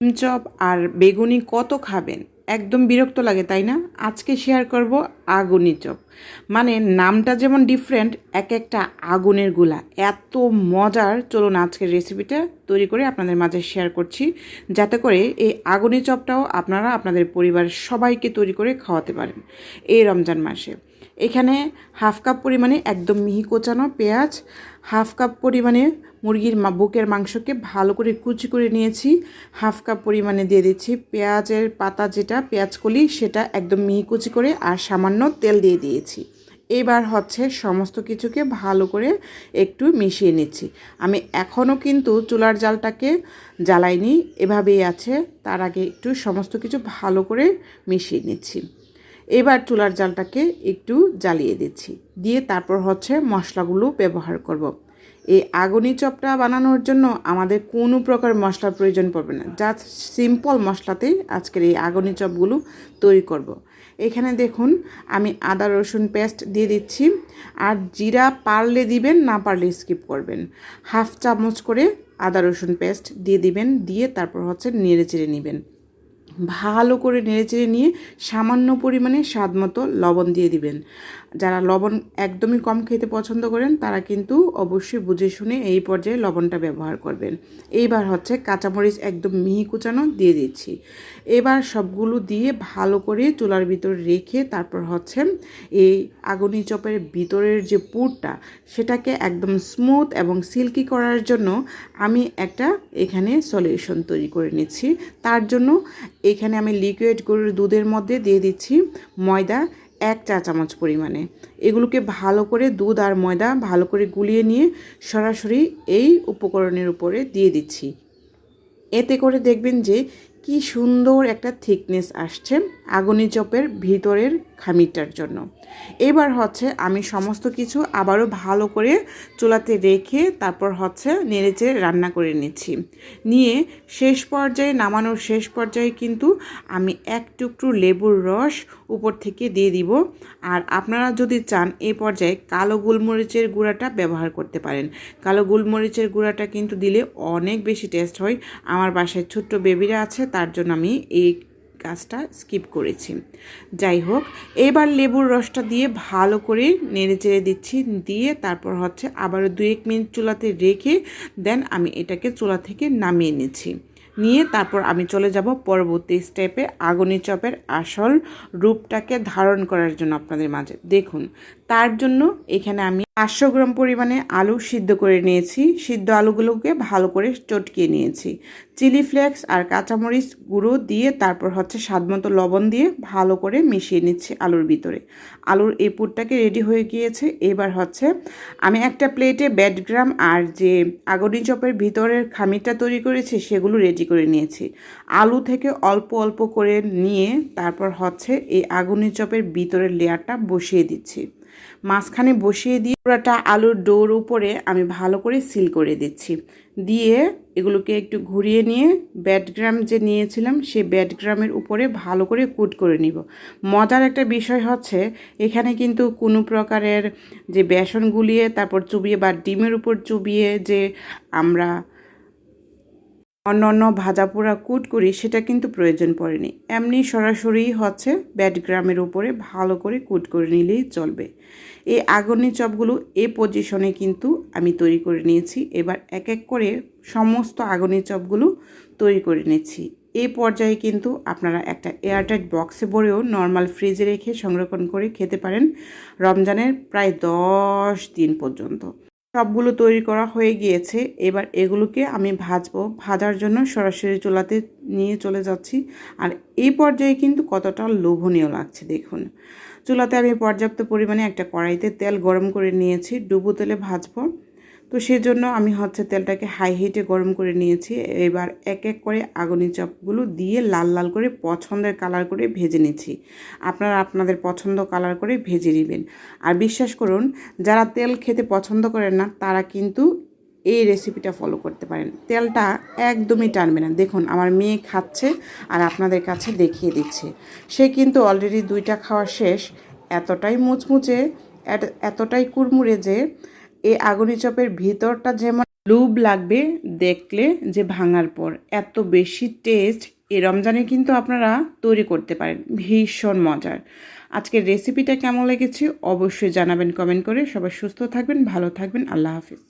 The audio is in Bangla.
চপ আর বেগুনি কত খাবেন? একদম বিরক্ত লাগে তাই না? আজকে শেয়ার করব আগুনি চপ মানে নামটা যেমন ডিফারেন্ট এক একটা আগুনেরগুলা। এত মজার। চলুন আজকের রেসিপিটা তৈরি করে আপনাদের মাঝে শেয়ার করছি, যাতে করে এই আগুনি চপটাও আপনারা আপনাদের পরিবারের সবাইকে তৈরি করে খাওয়াতে পারেন এই রমজান মাসে। এখানে হাফ কাপ পরিমাণে একদম মিহি কোচানো পেঁয়াজ, হাফ কাপ পরিমাণে মুরগির বুকের মাংসকে ভালো করে কুচি করে নিয়েছি, হাফ কাপ পরিমাণে দিয়ে দিচ্ছি পেঁয়াজের পাতা যেটা, পেঁয়াজ কলি, সেটা একদম মিহি কুচি করে আর সামান্য তেল দিয়ে দিয়েছি। এবার হচ্ছে সমস্ত কিছুকে ভালো করে একটু মিশিয়ে নিচ্ছি। আমি এখনও কিন্তু চুলার জালটাকে জ্বালাইনি, এভাবেই আছে। তার আগে একটু সমস্ত কিছু ভালো করে মিশিয়ে নিচ্ছি। এবার চুলার জালটাকে একটু জ্বালিয়ে দিচ্ছি। দিয়ে তারপর হচ্ছে মশলাগুলো ব্যবহার করব। এই আগুনি চপটা বানানোর জন্য আমাদের কোনো প্রকার মশলার প্রয়োজন পড়বে না। জাস্ট সিম্পল মশলাতেই আজকের এই আগুনি চপগুলো তৈরি করব। এখানে দেখুন, আমি আদা, রসুন পেস্ট দিয়ে দিচ্ছি। আর জিরা পারলে দিবেন, না পারলে স্কিপ করবেন। হাফ চামচ করে আদা, রসুন পেস্ট দিয়ে দিবেন, দিয়ে তারপর হচ্ছে নেড়ে চেড়ে নেবেন। ভালো করে নেড়েচেড়ে নিয়ে সামান্য পরিমাণে স্বাদ মতো লবণ দিয়ে দিবেন। যারা লবণ একদমই কম খেতে পছন্দ করেন, তারা কিন্তু অবশ্যই বুঝে শুনে এই পর্যায়ে লবণটা ব্যবহার করবেন। এইবার হচ্ছে কাঁচামরিচ একদম মিহি কুচানো দিয়ে দিচ্ছি। এবার সবগুলো দিয়ে ভালো করে চুলার ভিতর রেখে তারপর হচ্ছে এই আগুনি চপের ভিতরের যে পুরটা, সেটাকে একদম স্মুথ এবং সিল্কি করার জন্য আমি একটা এখানে সলিউশন তৈরি করে নিচ্ছি। তার জন্য এখানে আমি লিকুইড গরুর দুধের মধ্যে দিয়ে দিচ্ছি ময়দা এক চা চামচ পরিমাণে। এগুলোকে ভালো করে দুধ আর ময়দা ভালো করে গুলিয়ে নিয়ে সরাসরি এই উপকরণের উপরে দিয়ে দিচ্ছি। এতে করে দেখবেন যে কি সুন্দর একটা থিকনেস আসছে আগুনি চপের ভিতরের খামিরটার জন্য। এবার হচ্ছে আমি সমস্ত কিছু আবারও ভালো করে চুলাতে রেখে তারপর হচ্ছে নেড়েচেড়ে রান্না করে নিচ্ছি। নিয়ে শেষ পর্যায়ে, নামানোর শেষ পর্যায়ে কিন্তু আমি এক টুকরো লেবুর রস উপর থেকে দিয়ে দিব। আর আপনারা যদি চান এই পর্যায়ে কালো গোলমরিচের গুঁড়াটা ব্যবহার করতে পারেন। কালো গোলমরিচের গুঁড়াটা কিন্তু দিলে অনেক বেশি টেস্ট হয়। আমার বাসায় ছোট্ট বেবিরা আছে তার জন্য আমি এই কাজটা স্কিপ করেছি। যাই হোক, এবার লেবুর রসটা দিয়ে ভালো করে নেড়ে চেড়ে দিচ্ছি, দিয়ে তারপর হচ্ছে আবারও দু এক মিনিট চুলাতে রেখে দেন আমি এটাকে চুলা থেকে নামিয়ে নিচ্ছি। নিয়ে তারপর আমি চলে যাব পরবর্তী স্টেপে আগুনি চপের আসল রূপটাকে ধারণ করার জন্য আপনাদের মাঝে। দেখুন তার জন্য এখানে আমি পাঁচশো গ্রাম পরিমাণে আলু সিদ্ধ করে নিয়েছি। সিদ্ধ আলুগুলোকে ভালো করে চটকিয়ে নিয়েছি। চিলি ফ্লেক্স আর কাঁচামরিচ গুঁড়ো দিয়ে তারপর হচ্ছে স্বাদমতো লবণ দিয়ে ভালো করে মিশিয়ে নিচ্ছি আলুর ভিতরে। আলুর এই পুরটাকে রেডি হয়ে গিয়েছে। এবার হচ্ছে আমি একটা প্লেটে ব্যাডগ্রাম আর যে আগনি চপের ভিতরের খামিরটা তৈরি করেছি, সেগুলো রেডি করে নিয়েছি। আলু থেকে অল্প অল্প করে নিয়ে তারপর হচ্ছে এই আগুনি চপের ভিতরের লেয়ারটা বসিয়ে দিচ্ছি। মাঝখানে বসিয়ে দিয়ে পুরাটা আলুর ডোর উপরে আমি ভালো করে সিল করে দিচ্ছি। দিয়ে এগুলোকে একটু ঘুরিয়ে নিয়ে ব্যাডগ্রাম যে নিয়েছিলাম, সেই ব্যাডগ্রামের উপরে ভালো করে কুট করে নিব। মজার একটা বিষয় হচ্ছে, এখানে কিন্তু কোনো প্রকারের যে বেসন গুলিয়ে তারপর চুবিয়ে বা ডিমের উপর চুবিয়ে যে আমরা অন্য অন্য ভাজা পোড়া কুট করি, সেটা কিন্তু প্রয়োজন পড়েনি। এমনি সরাসরি হচ্ছে ব্যাডগ্রামের উপরে ভালো করে কুট করে নিলেই চলবে। এই আগুনি চপগুলো এ পজিশনে কিন্তু আমি তৈরি করে নিয়েছি। এবার এক এক করে সমস্ত আগুনি চপগুলো তৈরি করে নিচ্ছি। এই পর্যায়ে কিন্তু আপনারা একটা এয়ারটাইট বক্সে ভরেও নর্মাল ফ্রিজে রেখে সংরক্ষণ করে খেতে পারেন রমজানের প্রায় দশ দিন পর্যন্ত। সবগুলো তৈরি করা হয়ে গিয়েছে। এবার এগুলোকে আমি ভাজবো। ভাজার জন্য সরাসরি চুলাতে নিয়ে চলে যাচ্ছি। আর এই পর্যায়ে কিন্তু কতটা লোভনীয় লাগছে দেখুন। চুলাতে আমি পর্যাপ্ত পরিমাণে একটা কড়াইতে তেল গরম করে নিয়েছি। ডুবো তেলে ভাজবো। তো সেজন্য আমি হচ্ছে তেলটাকে হাই হিটে গরম করে নিয়েছি। এবার এক এক করে আগুনি চপগুলো দিয়ে লাল লাল করে পছন্দের কালার করে ভেজে নিচ্ছি। আপনারা আপনাদের পছন্দ কালার করে ভেজে নেবেন। আর বিশ্বাস করুন, যারা তেল খেতে পছন্দ করেন না, তারা কিন্তু এই রেসিপিটা ফলো করতে পারেন। তেলটা একদমই টানবে না। দেখুন, আমার মেয়ে খাচ্ছে আর আপনাদের কাছে দেখিয়ে দিচ্ছে। সে কিন্তু অলরেডি দুইটা খাওয়া শেষ। এতটাই মুচমুচে, এত- এতটাই কুড়মুড়ে যে এই আগুনি চপের ভিতরটা যেমন লুব লাগবে দেখলে যে ভাঙার পর, এত বেশি টেস্ট এ রমজানে কিন্তু আপনারা তৈরি করতে পারেন। ভীষণ মজার। আজকের রেসিপিটা কেমন লেগেছে অবশ্যই জানাবেন কমেন্ট করে। সবাই সুস্থ থাকবেন, ভালো থাকবেন। আল্লাহ হাফিজ।